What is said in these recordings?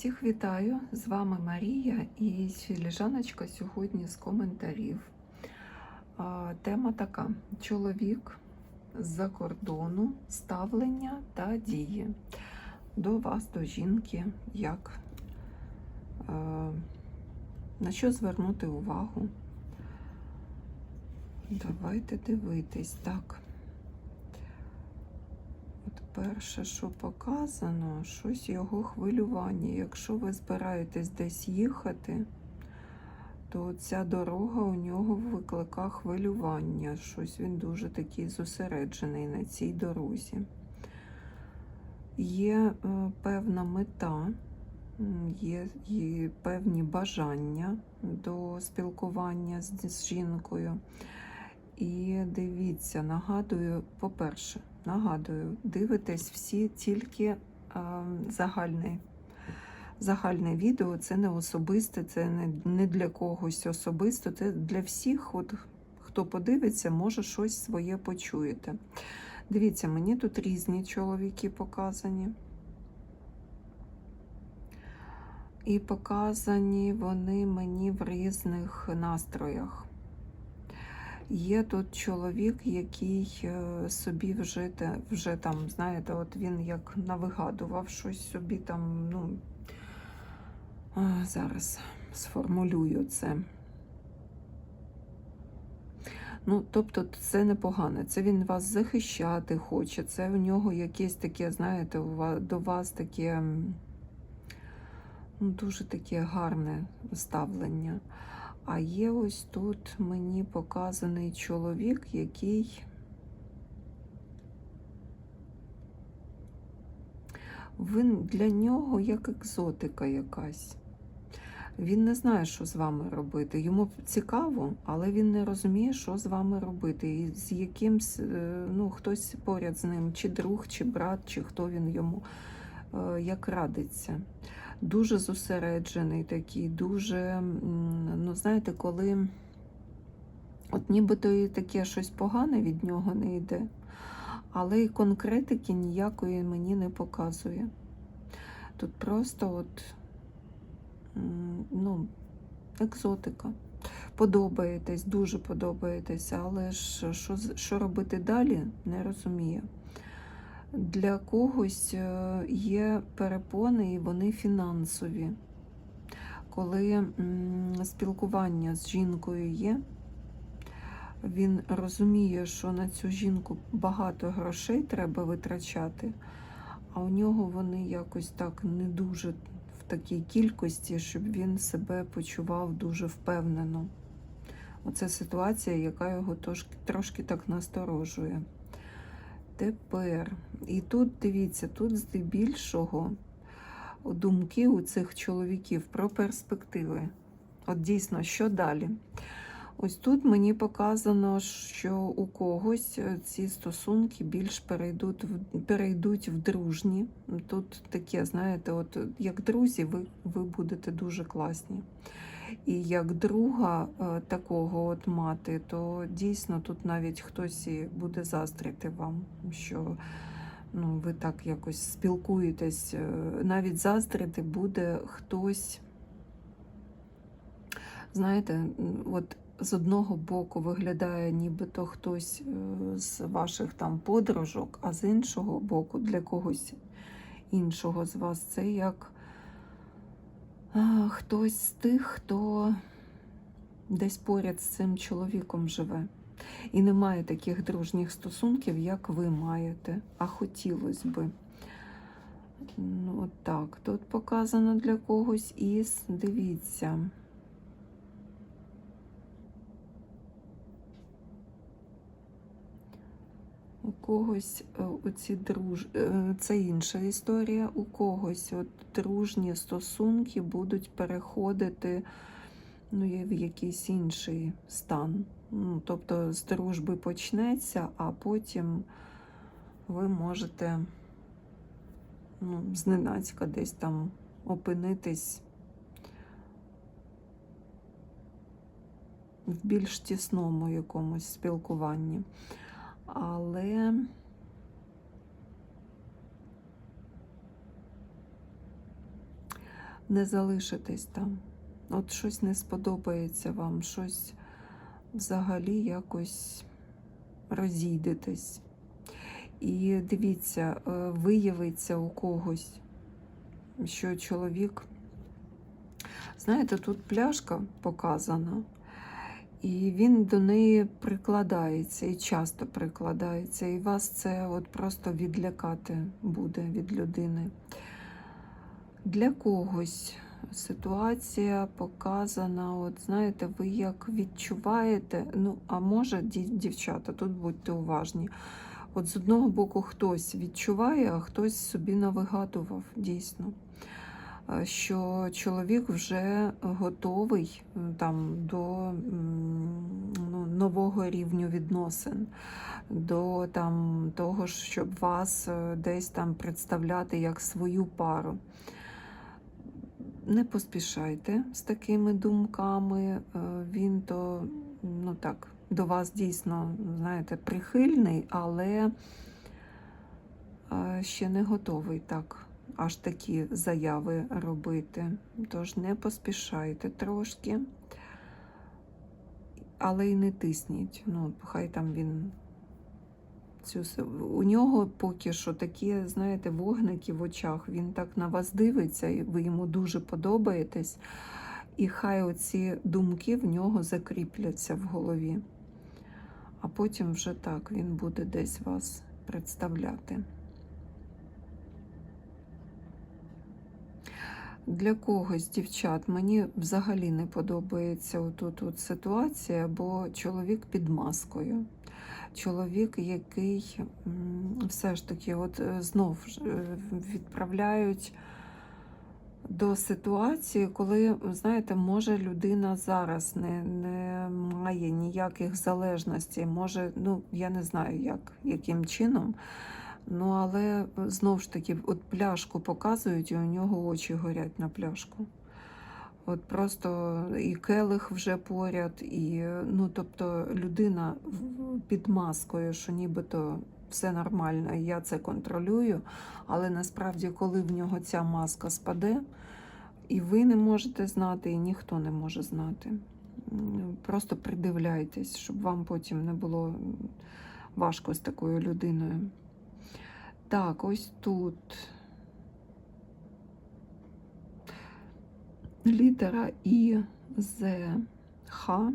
Всіх вітаю! З вами Марія і Філіжаночка сьогодні з коментарів. Тема така: чоловік з-за кордону, ставлення та дії. До вас, до жінки, як на що звернути увагу? Давайте дивитись так. Перше, що показано, щось його хвилювання. Якщо ви збираєтесь десь їхати, то ця дорога у нього викликає хвилювання. Щось він дуже такий зосереджений на цій дорозі. Є е, певна мета, є, є певні бажання до спілкування з, з жінкою. І дивіться, нагадую, по-перше, нагадую, дивитесь всі тільки е, загальне, загальне відео, це не особисте, це не, для когось особисто, це для всіх, от, хто подивиться, може щось своє почуєте. Дивіться, мені тут різні чоловіки показані. І показані вони мені в різних настроях. Є тут чоловік, який е, собі вже, вже там, знаєте, от він як навигадував щось собі там, ну, зараз сформулюю це. Ну, тобто, це непогано, це він вас захищати хоче, це в нього якесь таке, знаєте, до вас таке ну, дуже таке гарне ставлення. А є ось тут мені показаний чоловік, який він для нього як екзотика якась. Він не знає, що з вами робити. Йому цікаво, але він не розуміє, що з вами робити. І з якимсь, е, ну, хтось поряд з ним, чи друг, чи брат, чи хто він йому е, як радиться дуже зосереджений такий, дуже, ну знаєте, коли от нібито і таке щось погане від нього не йде, але і конкретики ніякої мені не показує. Тут просто от, ну, екзотика. Подобаєтесь, дуже подобаєтесь, але ж що, що робити далі, не розумію. Для когось е, є перепони, і вони фінансові. Коли спілкування з жінкою є, він розуміє, що на цю жінку багато грошей треба витрачати, а у нього вони якось так не дуже в такій кількості, щоб він себе почував дуже впевнено. Оце ситуація, яка його трошки, трошки так насторожує. Тепер, і тут дивіться, тут здебільшого думки у цих чоловіків про перспективи. От дійсно, що далі? Ось тут мені показано, що у когось ці стосунки більш перейдуть в, перейдуть в дружні. Тут таке, знаєте, от як друзі, ви, ви будете дуже класні. І як друга е, такого от мати, то дійсно тут навіть хтось і буде заздрити вам, що ну, ви так якось спілкуєтесь. Е, Навіть заздрити буде хтось, знаєте, от з одного боку виглядає нібито хтось е, з ваших там подружок, а з іншого боку, для когось іншого з вас це як хтось з тих, хто десь поряд з цим чоловіком живе. І немає таких дружніх стосунків, як ви маєте, а хотілося би. Ну, так, тут показано для когось із, дивіться. У когось е, оці друж... е, це інша історія. У когось от дружні стосунки будуть переходити ну, в якийсь інший стан. Ну, тобто з дружби почнеться, а потім ви можете ну, зненацька десь там опинитись в більш тісному якомусь спілкуванні. Але не залишитесь там. От щось не сподобається вам, щось взагалі якось розійдетесь. І дивіться, е, виявиться у когось, що чоловік, знаєте, тут пляшка показана, і він до неї прикладається, і часто прикладається, і вас це от просто відлякати буде від людини. Для когось ситуація показана, от знаєте, ви як відчуваєте, ну, а може, дівчата, тут будьте уважні. От з одного боку хтось відчуває, а хтось собі навигадував дійсно, що чоловік вже готовий там до ну, нового рівню відносин, до там, того, щоб вас е, десь там представляти як свою пару. Не поспішайте з такими думками. е, Він то, ну так, до вас дійсно, знаєте, прихильний, але е, ще не готовий так аж такі заяви робити. Тож не поспішайте трошки, але й не тисніть. Ну, хай там він. Цю, у нього поки що такі, знаєте, вогники в очах. Він так на вас дивиться, і ви йому дуже подобаєтесь. І хай оці думки в нього закріпляться в голові. А потім вже так він буде десь вас представляти. Для когось, дівчат, мені взагалі не подобається отут от ситуація, бо чоловік під маскою. Чоловік, який все ж таки, от е, знов е, відправляють до ситуації, коли, знаєте, може людина зараз не, не має ніяких залежностей, може, ну я не знаю, як, яким чином. Ну, але знов ж таки, от пляшку показують, і у нього очі горять на пляшку. От просто і келих вже поряд, і ну, тобто людина під маскою, що нібито все нормально, я це контролюю. Але насправді, коли в нього ця маска спаде, і ви не можете знати, і ніхто не може знати. Просто придивляйтесь, щоб вам потім не було важко з такою людиною. Так, ось тут. Літера І, З, Х.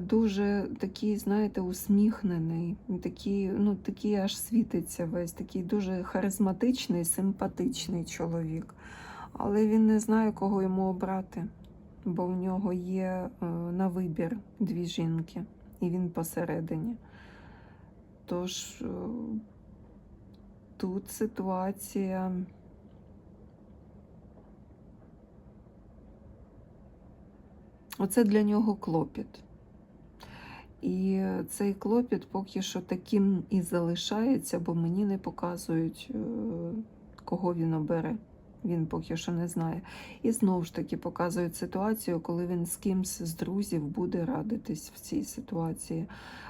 Дуже такий, знаєте, усміхнений, такий, ну, такий аж світиться весь, такий дуже харизматичний, симпатичний чоловік. Але він не знає, кого йому обрати, бо в нього є е, на вибір дві жінки, і він посередині. Тож е, тут ситуація. Оце для нього клопіт. І цей клопіт поки що таким і залишається, бо мені не показують, е, кого він обере. Він поки що не знає. І знову ж таки показують ситуацію, коли він з кимсь з друзів буде радитись в цій ситуації,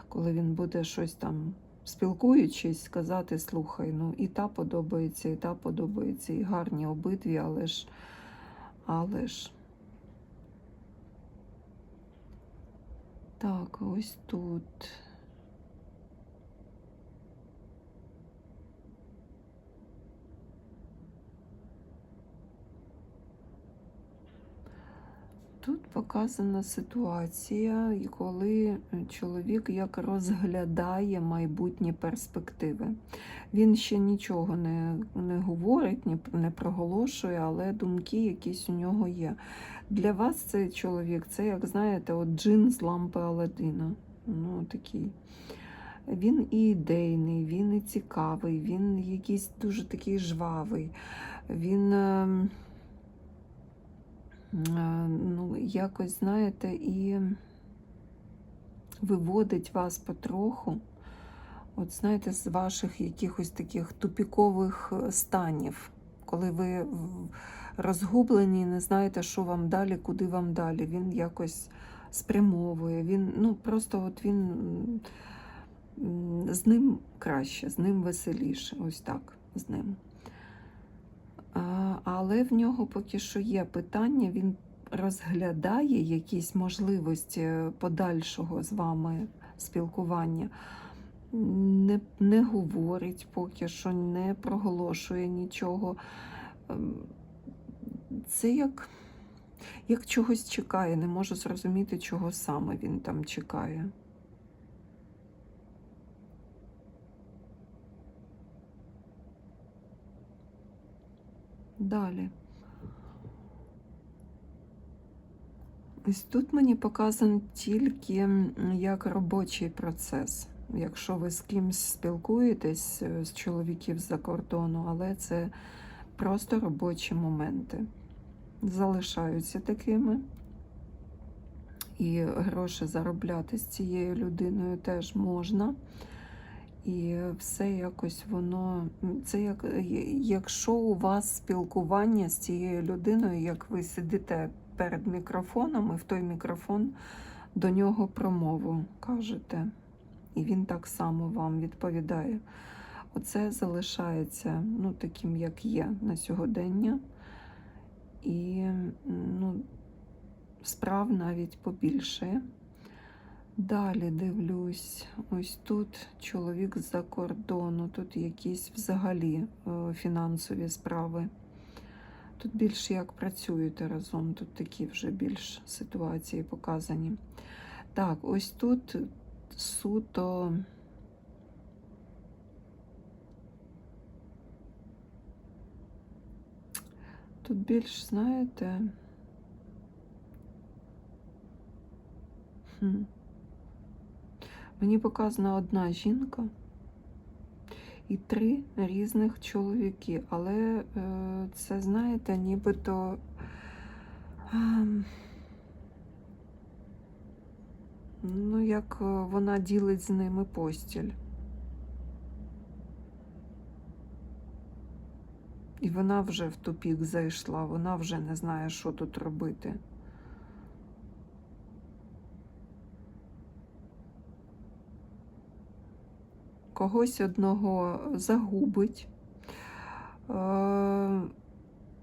коли він буде щось там спілкуючись, сказати, слухай, ну і та подобається, і та подобається, і гарні обидві, але ж, але ж. Так, ось тут. Тут показана ситуація, коли е, чоловік як розглядає майбутні перспективи. Він ще нічого не, не говорить, не проголошує, але думки якісь у нього є. Для вас цей чоловік, це, як знаєте, от джин з лампи Аладдина. Ну, такий. Він і ідейний, він і цікавий, він якийсь дуже такий жвавий. Він. Е, ну, якось, знаєте, і виводить вас потроху, от знаєте, з ваших якихось таких тупікових е, станів, коли ви розгублені не знаєте, що вам далі, куди вам далі. Він якось спрямовує, він, ну, просто от він з ним краще, з ним веселіше, ось так, з ним. Але в нього поки що є питання, він розглядає якісь можливості подальшого з вами спілкування. Не, не говорить поки що, не проголошує нічого. Ем, Це як, як чогось чекає, не можу зрозуміти, чого саме він там чекає. Далі. Ось тут мені показан тільки як робочий процес. Якщо ви з кимсь спілкуєтесь е, з чоловіків з-за кордону, але це просто робочі моменти. Залишаються такими. І гроші заробляти з цією людиною теж можна. І все якось воно. Це як якщо у вас спілкування з цією людиною, як ви сидите перед мікрофоном, і в той мікрофон до нього промову кажете. І він так само вам відповідає. Оце залишається ну, таким, як є на сьогодення. І ну, справ навіть побільше. Далі дивлюсь, ось тут чоловік з-за кордону, тут якісь взагалі е, фінансові справи. Тут більше як працюєте разом, тут такі вже більш ситуації показані. Так, ось тут суто. Тут більш, знаєте. Хм. Мені показана одна жінка і три різних чоловіки, але е, це, знаєте, нібито. ем, Ну, як е, вона ділить з ними постіль. І вона вже в тупік зайшла, вона вже не знає, що тут робити. Когось одного загубить. Е,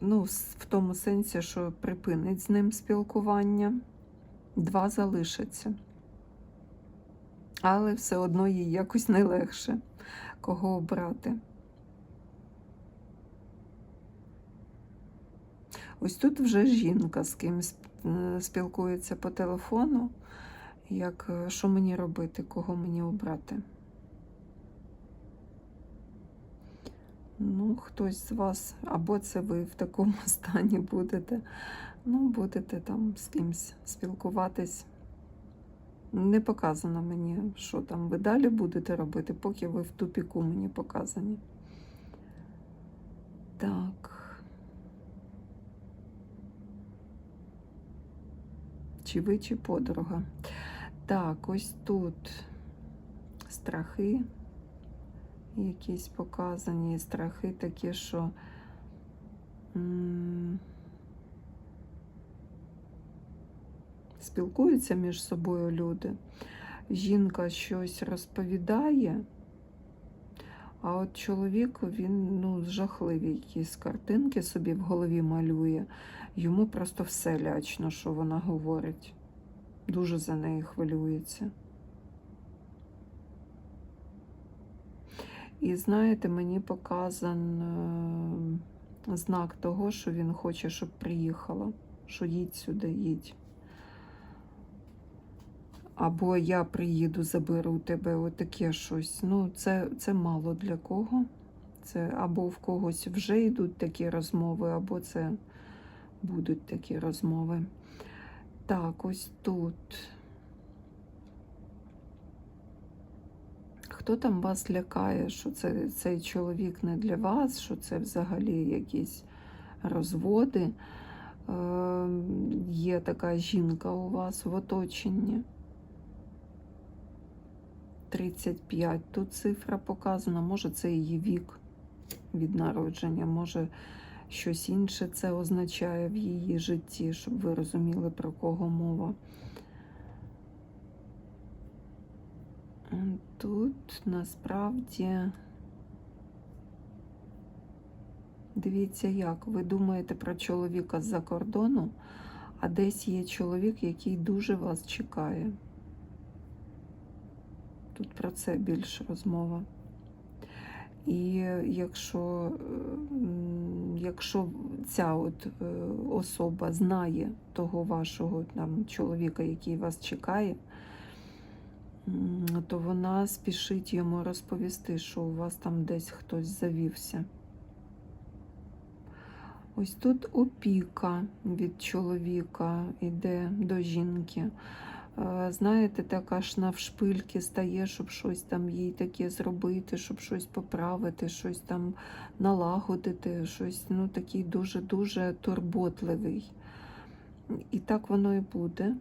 ну, в тому сенсі, що припинить з ним спілкування. Два залишаться. Але все одно їй якось не легше, кого обрати. Ось тут вже жінка з кимось е, спілкується по телефону. Як е, що мені робити, кого мені обрати? Ну, хтось з вас, або це ви в такому стані будете, ну, будете там з кимось спілкуватись. Не показано мені, що там ви далі будете робити, поки ви в тупіку мені показані. Так. Чи ви, чи подруга. Так, ось тут страхи якісь показані, страхи такі, що. Спілкуються між собою люди. Жінка щось розповідає, а от чоловік він ну, жахливі якісь картинки собі в голові малює. Йому просто все лячно, що вона говорить. Дуже за неї хвилюється. І знаєте, мені показан е, знак того, що він хоче, щоб приїхала, що їдь сюди, їдь. Або я приїду, заберу тебе отаке щось. Ну, це, це мало для кого. Це або в когось вже йдуть такі розмови, або це будуть такі розмови. Так, ось тут. Хто там вас лякає, що це, цей чоловік не для вас, що це взагалі якісь розводи? Е, є така жінка у вас в оточенні. 35. Тут цифра показана, може це її вік від народження, може щось інше це означає в її житті, щоб ви розуміли, про кого мова. Тут насправді Дивіться, як ви думаєте про чоловіка з-за кордону, а десь є чоловік, який дуже вас чекає. Тут про це більше розмова. І якщо, якщо ця от е, особа знає того вашого там, чоловіка, який вас чекає, то вона спішить йому розповісти, що у вас там десь хтось завівся. Ось тут опіка від чоловіка йде до жінки. Е, Знаєте, так аж навшпильки стає, щоб щось там їй таке зробити, щоб щось поправити, щось там налагодити, щось ну, такий дуже-дуже турботливий. І так воно і буде.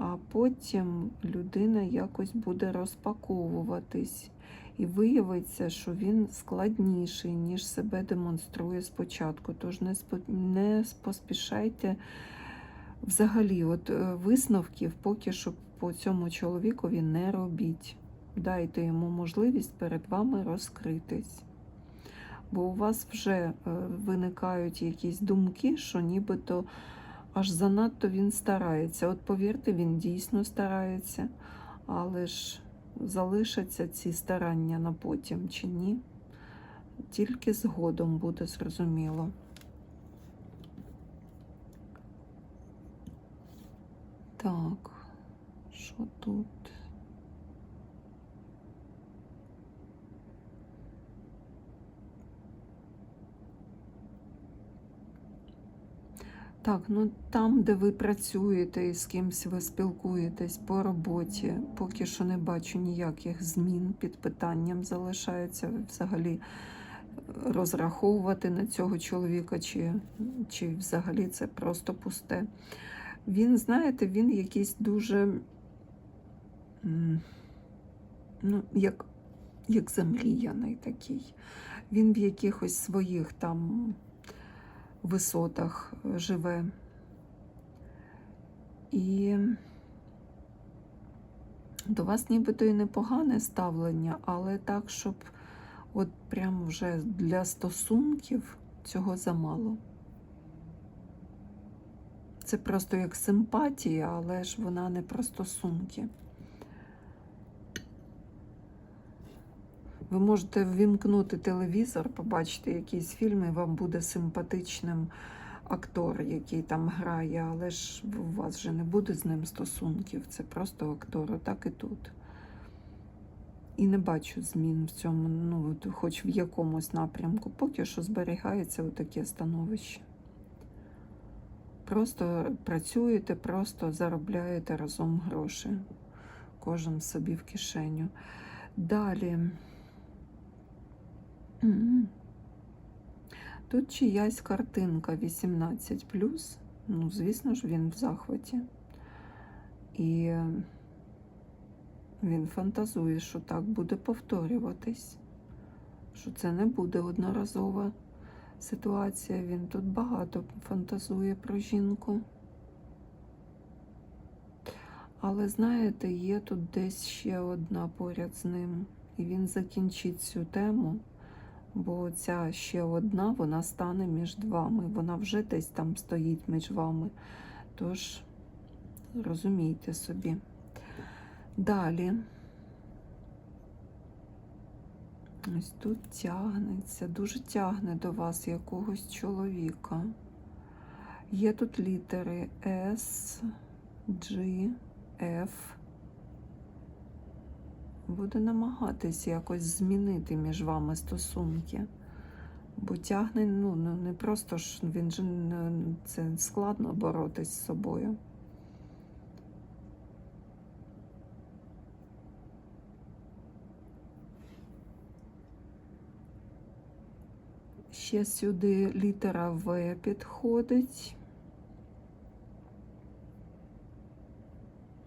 А потім людина якось буде розпаковуватись. І виявиться, що він складніший, ніж себе демонструє спочатку. Тож не, не поспішайте взагалі, от е, висновків поки що по цьому чоловікові не робіть. Дайте йому можливість перед вами розкритись. Бо у вас вже е, виникають якісь думки, що нібито аж занадто він старається. От повірте, він дійсно старається, але ж залишаться ці старання на потім чи ні. Тільки згодом буде зрозуміло. Так, що тут? Так, ну там, де ви працюєте і з кимсь ви спілкуєтесь по роботі, поки що не бачу ніяких змін під питанням залишається взагалі е, розраховувати на цього чоловіка, чи, чи взагалі це просто пусте. Він, знаєте, він якийсь дуже, ну, як, як замріяний такий. Він в якихось своїх там висотах е, живе. І до вас нібито і непогане ставлення, але так, щоб от прям вже для стосунків цього замало. Це просто як симпатія, але ж вона не про стосунки. Ви можете ввімкнути телевізор, побачити якийсь фільм, і вам буде симпатичним актор, який там грає, але ж у вас же не буде з ним стосунків. Це просто актор, так і тут. І не бачу змін в цьому, ну, хоч в якомусь напрямку. Поки що зберігається таке становище. Просто працюєте, просто заробляєте разом гроші. Кожен собі в кишеню. Далі. Тут чиясь картинка 18. Ну, звісно ж, він в захваті. І він фантазує, що так буде повторюватись, що це не буде одноразова ситуація. Він тут багато фантазує про жінку. Але знаєте, є тут десь ще одна поряд з ним, і він закінчить цю тему, бо ця ще одна, вона стане між вами. Вона вже десь там стоїть між вами. Тож розумійте собі. Далі. Ось тут тягнеться, дуже тягне до вас якогось чоловіка. Є тут літери S, G, F. Буде намагатись якось змінити між вами стосунки. Бо тягне, ну, ну не просто ж він же це складно боротись з собою. Ще сюди літера В підходить.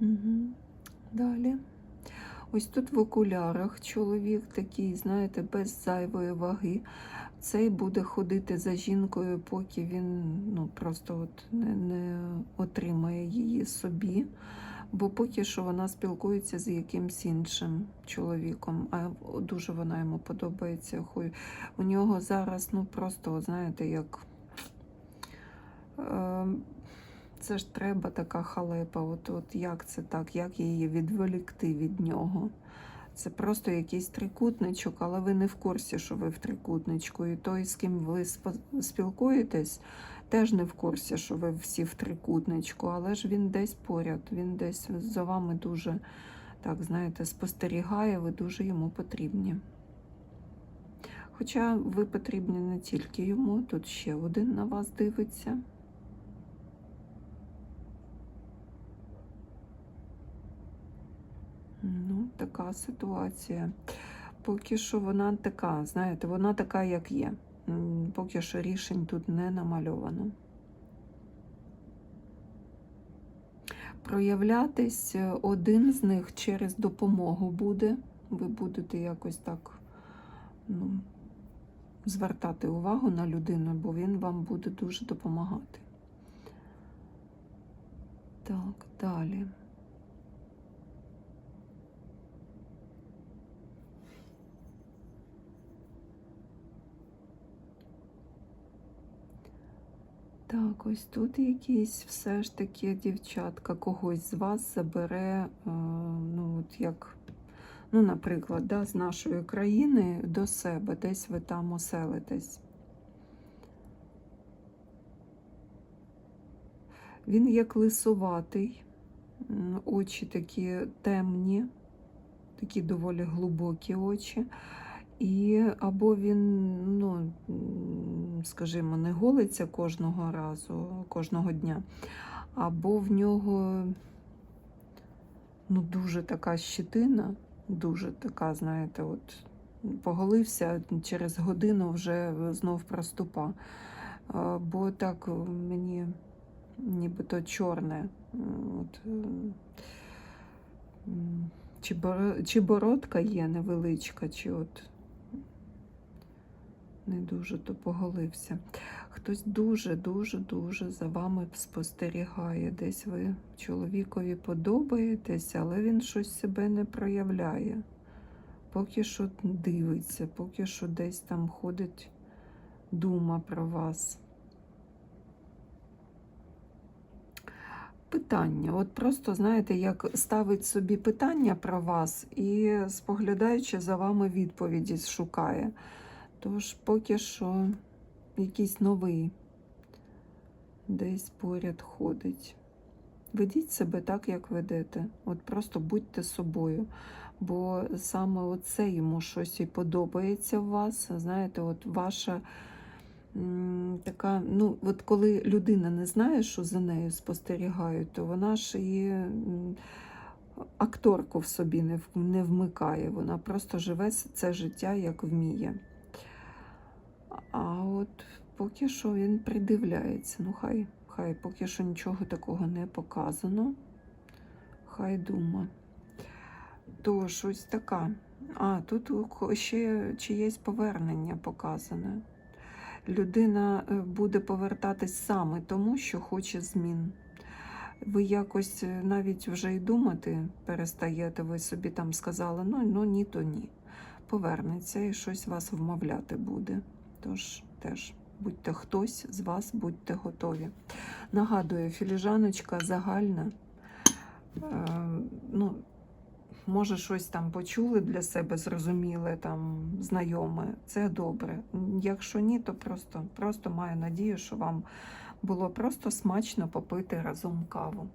Угу. Далі. Ось тут в окулярах чоловік такий, знаєте, без зайвої ваги. Цей буде ходити за жінкою, поки він ну, просто от не, не отримає її собі. Бо поки що вона спілкується з якимсь іншим чоловіком, а дуже вона йому подобається. У нього зараз, ну просто, знаєте, як. Е, це ж треба така халепа. От, от як це так, як її відволікти від нього? Це просто якийсь трикутничок, але ви не в курсі, що ви в трикутничку. І той, з ким ви спілкуєтесь, теж не в курсі, що ви всі в трикутничку, але ж він десь поряд, він десь за вами дуже, так знаєте, спостерігає, ви дуже йому потрібні. Хоча ви потрібні не тільки йому, тут ще один на вас дивиться. Ну, така ситуація. Поки що вона така, знаєте, вона така, як є. Поки що рішень тут не намальовано. Проявлятись е, один з них через допомогу буде. Ви будете якось так ну, звертати увагу на людину, бо він вам буде дуже допомагати. Так, далі. Так, ось тут якісь все ж таки дівчатка когось з вас забере, е, ну, от як, ну, наприклад, да, з нашої країни до себе, десь ви там оселитесь. Він як лисуватий, очі такі темні, такі доволі глибокі очі. І або він, ну, скажімо, не голиться кожного разу, кожного дня, або в нього ну, дуже така щитина, дуже така, знаєте, от поголився, через годину вже знов проступа. Бо так мені нібито чорне. От, чи бородка є невеличка, чи от не дуже то поголився. Хтось дуже-дуже-дуже за вами спостерігає. Десь ви чоловікові подобаєтесь, але він щось себе не проявляє. Поки що дивиться, поки що десь там ходить дума про вас. Питання. От просто, знаєте, як ставить собі питання про вас і, споглядаючи за вами, відповіді шукає. Тож поки що якийсь новий десь поряд ходить. Ведіть себе так, як ведете. От просто будьте собою. Бо саме оце йому щось і подобається в вас. Знаєте, от ваша така, ну, от коли людина не знає, що за нею спостерігають, то вона ж і акторку в собі не вмикає. Вона просто живе це життя, як вміє. А от поки що він придивляється. Ну, хай, хай поки що нічого такого не показано. Хай дума. То щось така. А, тут ще чиєсь повернення показане. Людина е, буде повертатись саме тому, що хоче змін. Ви якось е, навіть вже й думати перестаєте, ви собі там сказали, ну, ну ні, то ні. Повернеться і щось вас вмовляти буде. Тож теж будьте хтось з вас, будьте готові. Нагадую, філіжаночка загальна. Е, ну, може, щось там почули для себе, зрозуміле, там, знайоме. Це добре. Якщо ні, то просто, просто маю надію, що вам було просто смачно попити разом каву.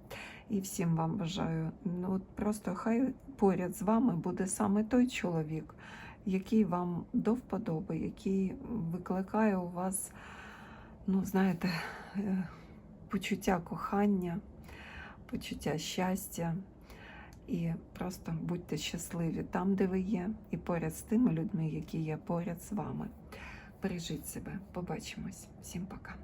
І всім вам бажаю. Ну, от просто хай поряд з вами буде саме той чоловік, який вам до вподоби, який викликає у вас, ну, знаєте, е, почуття кохання, почуття щастя. І просто будьте щасливі там, де ви є, і поряд з тими людьми, які є поряд з вами. Бережіть себе. Побачимось. Всім пока.